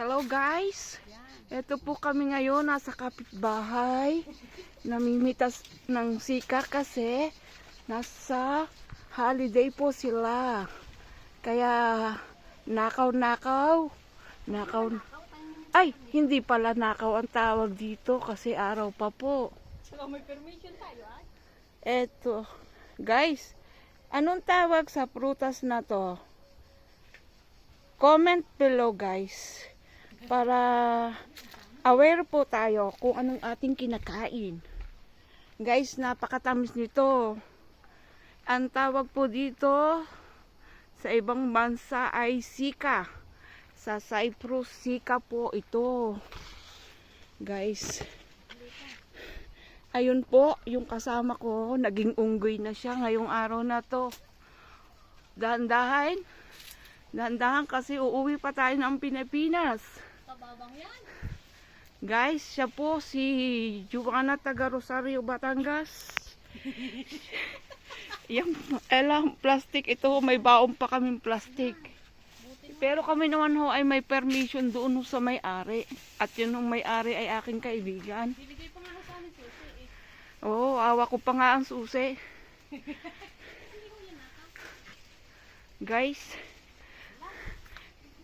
Hello guys. Ito po kami ngayon nasa kapitbahay. Namimitas ng sika kasi nasa holiday po sila. Kaya nakaw-nakaw. Nakaw. Ay, hindi pala nakaw ang tawag dito kasi araw pa po. May permission tayo, ay. Eto. Guys, anong tawag sa prutas na to? Comment below guys. Para aware po tayo kung anong ating kinakain. Guys, napakatamis nito. Ang tawag po dito sa ibang bansa ay sika. Sa Cyprus, sika po ito. Guys, Ayun po, yung kasama ko, naging unggoy na siya ngayong araw na to. Dahan-dahan. Dahan-dahan kasi uuwi pa tayo ng Pilipinas. Kababang yan. Guys, siya po si Juana taga Rosario, Batangas. yung elang plastic ito, may baon pa kaming plastic. Pero kami naman ho ay may permission doon ho sa may-ari. At yun ang may-ari ay aking kaibigan. Binigay pa nga sa amin susi eh. Oo, awa ko pa nga ang susi. Guys,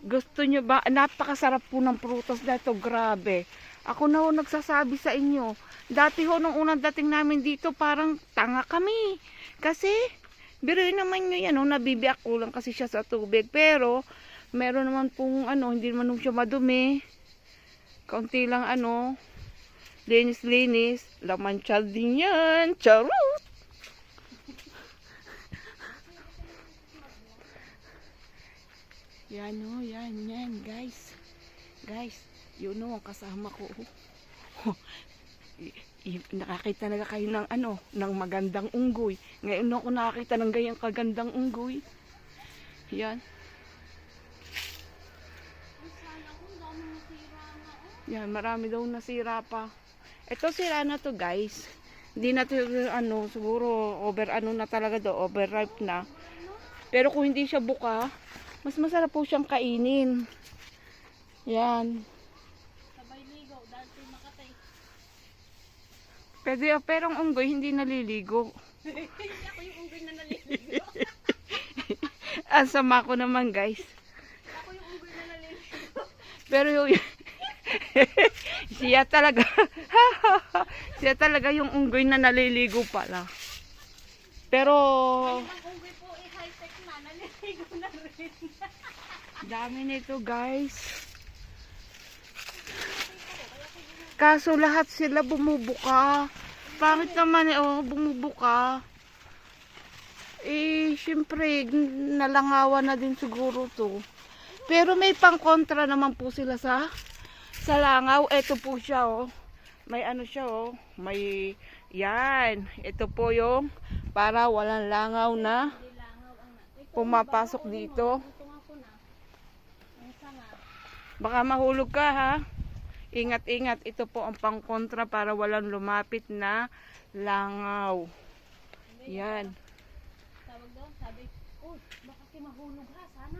gusto nyo ba? Napakasarap po ng prutas na ito. Grabe. Ako na ho nagsasabi sa inyo. Dati ho, nung unang dating namin dito, parang tanga kami. Kasi, biruin naman nyo yan, oh, nabibiyak ko lang kasi siya sa tubig. Pero, meron naman pong, ano, hindi naman siya madumi. Kaunti lang, ano, linis-linis. Laman child din yan. Charot! Yan o, yan, yan, guys. Guys, yun o, ang kasama ko. I- nakakita talaga kayo ng ano, ng magandang unggoy. Ngayon ako nakakita ng ganyang kagandang unggoy. Yan. Yan, marami daw nasira pa. Ito sira na to guys. Hindi na to ano, siguro over ano na talaga do, overripe na. Pero kung hindi siya buka, mas masarap po siyang kainin. Yan. Sabay dahil tayo makatay. Pwede, pero ang unggoy hindi naliligo. ako yung unggoy na naliligo. Ang sama ko naman guys. ako yung unggoy na naliligo. Pero yung... siya talaga. siya talaga yung unggoy na naliligo pala. Pero unggoy po high-tech na. Naliligo na rin. dami nito guys. Kaso lahat sila bumubuka. Pangit naman eh, oh, bumubuka. Eh, syempre, nalangawan na din siguro to. Pero may pangkontra naman po sila sa sa langaw. Ito po siya, oh. May ano siya, oh. May, yan. Ito po yung para walang langaw na pumapasok dito. Baka mahulog ka, ha? Ingat-ingat. Ito po ang pangkontra para walang lumapit na langaw. Yan. Tawag doon, sabi, uy, baka si mahulog sana.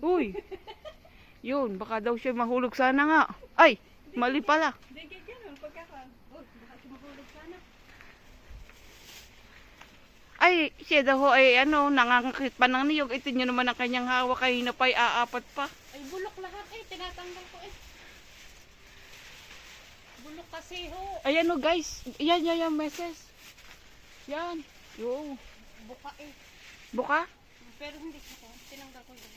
Uy! Yun, baka daw siya mahulog sana nga. Ay, mali pala. Hindi, kaya ganun, pagkaka. Uy, baka si mahulog sana. Ay, siya daw ay ano, nangangakit pa ng niyog. Ito nyo naman ang kanyang hawak. Ay aapat pa. Ay, bulok lahat eh, tinatanggal ko eh. Bulok kasi ho. Ayan o guys. Yan, yan, yan, meses. Yan. Yo. Buka eh. Buka? Pero hindi ko, tinanggal ko yun.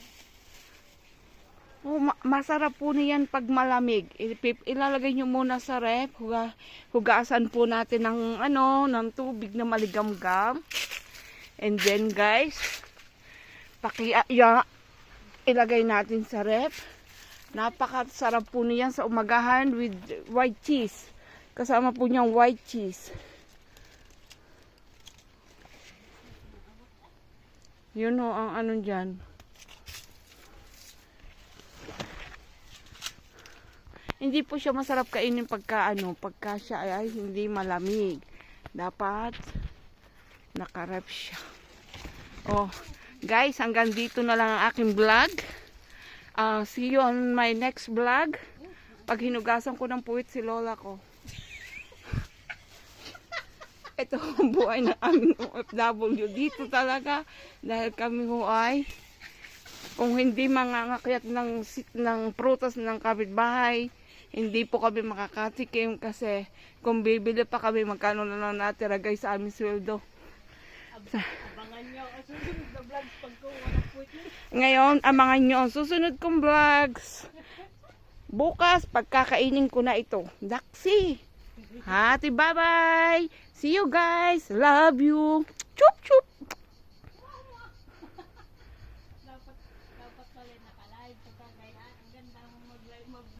Oh, ma- masarap po niyan pag malamig. Ilalagay nyo muna sa ref. Huga, hugasan po natin ng ano, ng tubig na maligamgam. And then guys, paki ya, ilagay natin sa ref. Napakasarap po niyan sa umagahan with white cheese. Kasama po niyang white cheese. Yun o, ang ano dyan. Hindi po siya masarap kainin pagka ano, pagka siya ay, hindi malamig. Dapat nakarep siya. Oh, guys, hanggang dito na lang ang aking vlog. Ah, see you on my next vlog. Pag hinugasan ko ng puwit si lola ko. Ito ang buhay ng aming OFW dito talaga. Dahil kami ho ay kung hindi mangangakyat ng, ng prutas ng kapitbahay, hindi po kami makakatikim kasi kung bibili pa kami, magkano na lang natira guys sa aming sweldo. Abangan niyo ang susunod na vlogs pag. Ngayon, abangan nyo ang susunod kong vlogs. Bukas, pagkakainin ko na ito. Daksi! Hati, bye-bye! See you guys! Love you! Chup, chup!